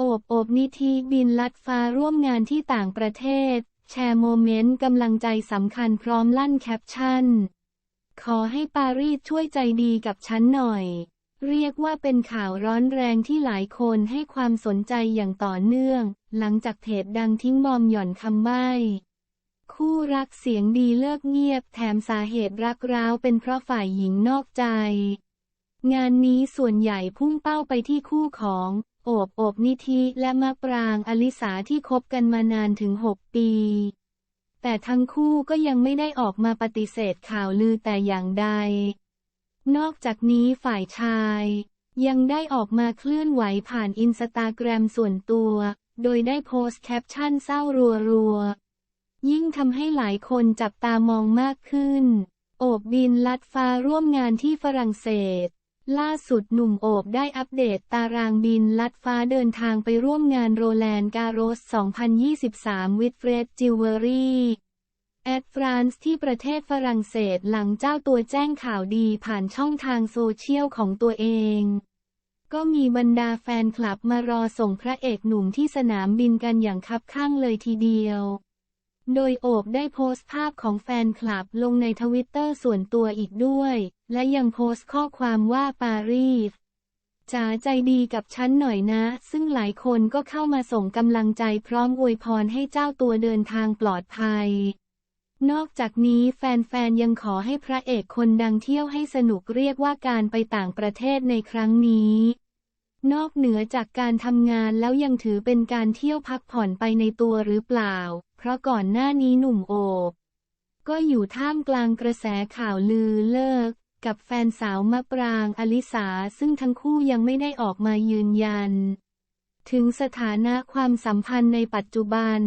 โอบโอบนิธิบินลัดฟ้าร่วมงานที่ต่างประเทศ แชร์โมเมนต์กำลังใจสำคัญพร้อมลั่นแคปชั่น ขอให้ปารีสช่วยใจดีกับฉันหน่อย เรียกว่าเป็นข่าวร้อนแรงที่หลายคนให้ความสนใจอย่างต่อเนื่อง หลังจากเพจดังทิ้งบอมหย่อนคำใบ้คู่รักเสียงดีเลิกเงียบแถมสาเหตุรักร้าวเป็นเพราะฝ่ายหญิงนอกใจ งานนี้ส่วนใหญ่พุ่งเป้าไปที่คู่ของ โอบโอบนิธิและมะปรางอลิสาที่คบกันมานานถึง 6 ปี แต่ทั้งคู่ก็ยังไม่ได้ออกมาปฏิเสธข่าวลือแต่อย่างใด นอกจากนี้ฝ่ายชาย ยังได้ออกมาเคลื่อนไหวผ่านอินสตาแกรมส่วนตัว โดยได้โพสต์แคปชั่นเศร้ารัวๆ ยิ่งทำให้หลายคนจับตามองมากขึ้น โอบบินลัดฟ้าร่วมงานที่ฝรั่งเศส ล่าสุดหนุ่มโอบได้อัปเดตตารางบินลัดฟ้าเดินทางไปร่วมงานโรแลนด์การอส2023วิดเฟรดจิวเวอรี่แอดฟรานซ์ที่ประเทศฝรั่งเศสหลังเจ้าตัวแจ้งข่าวดีผ่านช่องทางโซเชียลของตัวเอง ก็มีบรรดาแฟนคลับมารอส่งพระเอกหนุ่มที่สนามบินกันอย่างคับข้างเลยทีเดียว โดยโอบได้โพสต์ภาพของแฟนคลับลงในทวิตเตอร์ส่วนตัวอีกด้วย และยังโพสต์ข้อความว่าปารีสจ๋าใจดีกับฉันหน่อยนะ ซึ่งหลายคนก็เข้ามาส่งกำลังใจพร้อมอวยพรให้เจ้าตัวเดินทางปลอดภัย นอกจากนี้แฟนๆยังขอให้พระเอกคนดังเที่ยวให้สนุกเรียกว่าการไปต่างประเทศในครั้งนี้ นอกเหนือจากการทำงานแล้วยังถือเป็นการเที่ยวพักผ่อนไปในตัวหรือเปล่า เพราะก่อนหน้านี้หนุ่มโอบ ก็อยู่ท่ามกลางกระแสข่าวลือเลิก กับแฟนสาวมะปรางอลิสา ซึ่งทั้งคู่ยังไม่ได้ออกมายืนยัน ถึงสถานะความสัมพันธ์ในปัจจุบัน